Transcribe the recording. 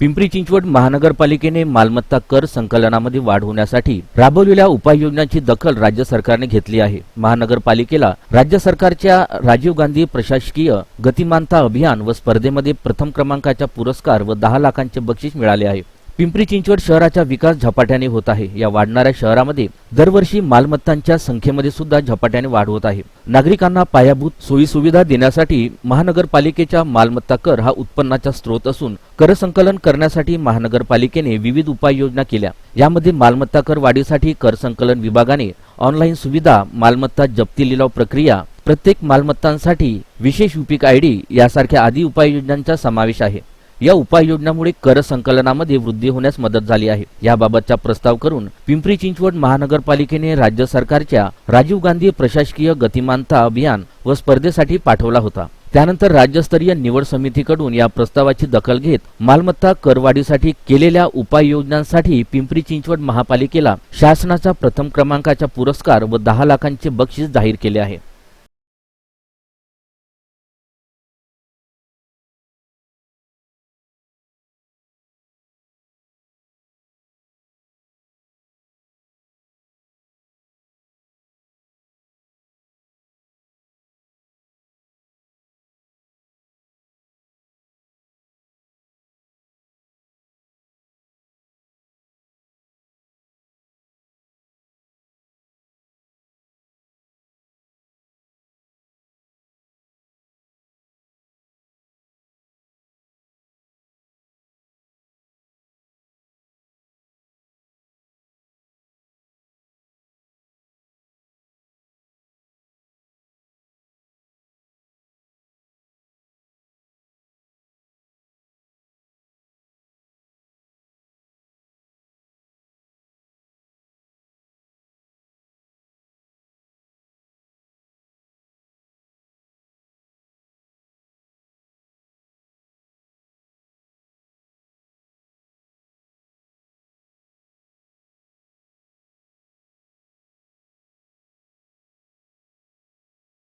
पिंपरी चिंचवड महानगरपालिकेने मालमत्ता कर संकलनामध्ये वाढ होण्यासाठी राबवलेल्या उपाययोजनांची दखल राज्य सरकारने घेतली आहे. महानगरपालिकेला राज्य सरकारच्या राजीव गांधी प्रशासकीय गतिमानता अभियान व स्पर्धेमध्ये प्रथम क्रमांकाचा पुरस्कार व दहा लाखांचे बक्षीस मिळाले आहे. पिंपरी चिंचवड शहराचा विकास झपाट्याने होत आहे. या वाढणाऱ्या शहरामध्ये दरवर्षी मालमत्तांच्या संख्येमध्ये सुद्धा झपाट्याने वाढ होत आहे. नागरिकांना पायाभूत सोयी सुविधा देण्यासाठी महानगरपालिकेच्या मालमत्ता कर हा उत्पन्नाचा स्रोत असून कर संकलन करण्यासाठी महानगरपालिकेने विविध उपाययोजना केल्या. यामध्ये मालमत्ता कर वाढीसाठी कर संकलन विभागाने ऑनलाईन सुविधा मालमत्ता जप्ती लिलाव प्रक्रिया प्रत्येक मालमत्तांसाठी विशेष युपिक आय डी यासारख्या आदी उपाययोजनांचा समावेश आहे. या उपाययोजनामुळे कर संकलनामध्ये वृद्धी होण्यास मदत झाली आहे. याबाबतचा प्रस्ताव करून पिंपरी चिंचवड महानगरपालिकेने राज्य सरकारच्या राजीव गांधी प्रशासकीय गतिमानता अभियान व स्पर्धेसाठी पाठवला होता. त्यानंतर राज्यस्तरीय निवड समितीकडून या प्रस्तावाची दखल घेत मालमत्ता करवाढीसाठी केलेल्या उपाययोजनांसाठी पिंपरी चिंचवड महापालिकेला शासनाचा प्रथम क्रमांकाचा पुरस्कार व दहा लाखांचे बक्षीस जाहीर केले आहे.